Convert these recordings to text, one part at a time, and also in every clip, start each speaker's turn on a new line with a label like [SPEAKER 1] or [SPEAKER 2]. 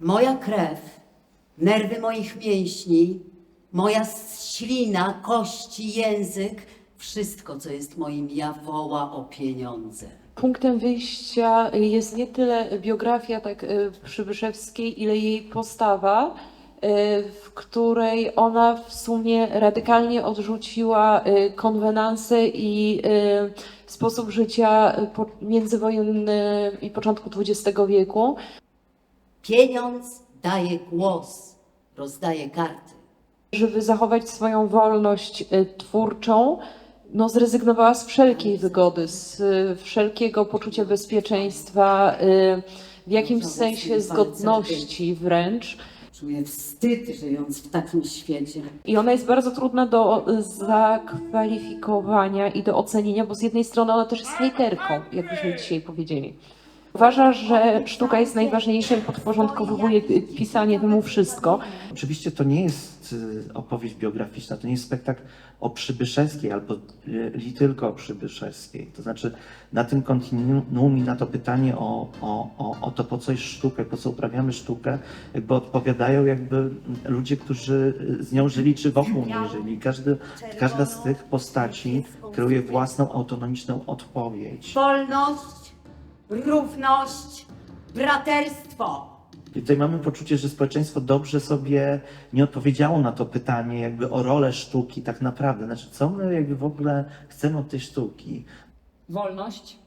[SPEAKER 1] Moja krew, nerwy moich mięśni, moja ślina, kości, język, wszystko, co jest moim ja, woła o pieniądze.
[SPEAKER 2] Punktem wyjścia jest nie tyle biografia tak y, Przybyszewskiej, ile jej postawa, w której ona w sumie radykalnie odrzuciła y, konwenanse i y, sposób życia y, międzywojenny i początku XX wieku.
[SPEAKER 1] Pieniądz daje głos, rozdaje karty.
[SPEAKER 2] Żeby zachować swoją wolność y, twórczą, no zrezygnowała z wszelkiej wygody, z y, wszelkiego poczucia bezpieczeństwa, y, w jakimś sensie z godności wręcz.
[SPEAKER 1] Czuję wstyd, żyjąc w takim świecie.
[SPEAKER 2] I ona jest bardzo trudna do y, zakwalifikowania i do ocenienia, bo z jednej strony ona też jest hejterką, jakbyśmy dzisiaj powiedzieli. Uważa, że sztuka jest najważniejsza i podporządkowuje y, pisanie temu wszystko.
[SPEAKER 3] Oczywiście to nie jest y, opowieść biograficzna, to nie jest spektakl o Przybyszewskiej albo y, li tylko o Przybyszewskiej. To znaczy na tym kontinuum i na to pytanie o, o, o, o to, po co jest sztuka, po co uprawiamy sztukę, jakby odpowiadają jakby ludzie, którzy z nią żyli, czy wokół niej żyli. Każdy, każda z tych postaci kreuje własną, autonomiczną odpowiedź.
[SPEAKER 1] Wolność, równość, braterstwo.
[SPEAKER 3] I tutaj mamy poczucie, że społeczeństwo dobrze sobie nie odpowiedziało na to pytanie jakby o rolę sztuki tak naprawdę. Znaczy, co my jakby w ogóle chcemy od tej sztuki?
[SPEAKER 4] wolność,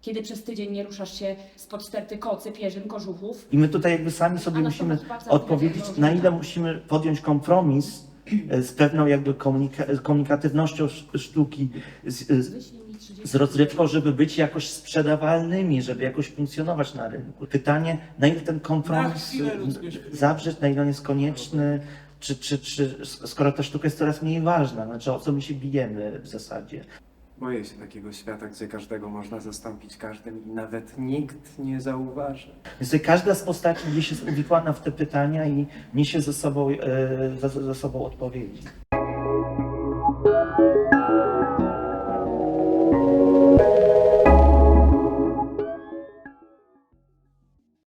[SPEAKER 4] kiedy przez tydzień nie ruszasz się spod sterty kocy, pierzyn, kożuchów.
[SPEAKER 3] I my tutaj jakby sami sobie
[SPEAKER 4] A na
[SPEAKER 3] musimy
[SPEAKER 4] bardzo
[SPEAKER 3] odpowiedzieć, na ile musimy podjąć kompromis e, z pewną jakby komunika- komunikatywnością sz- sztuki, z, z,
[SPEAKER 4] Wyślij mi 30
[SPEAKER 3] z rozrywką, żeby być jakoś sprzedawalnymi, żeby jakoś funkcjonować na rynku. Pytanie, na ile ten kompromis zawrzeć, na ile on jest konieczny, czy, czy, czy skoro ta sztuka jest coraz mniej ważna, znaczy o co my się bijemy w zasadzie.
[SPEAKER 5] Boję się takiego świata, gdzie każdego można zastąpić każdym i nawet nikt nie zauważy.
[SPEAKER 3] Więc każda z postaci gdzieś jest uwikłana w te pytania i niesie ze sobą, e, za, za sobą odpowiedzi.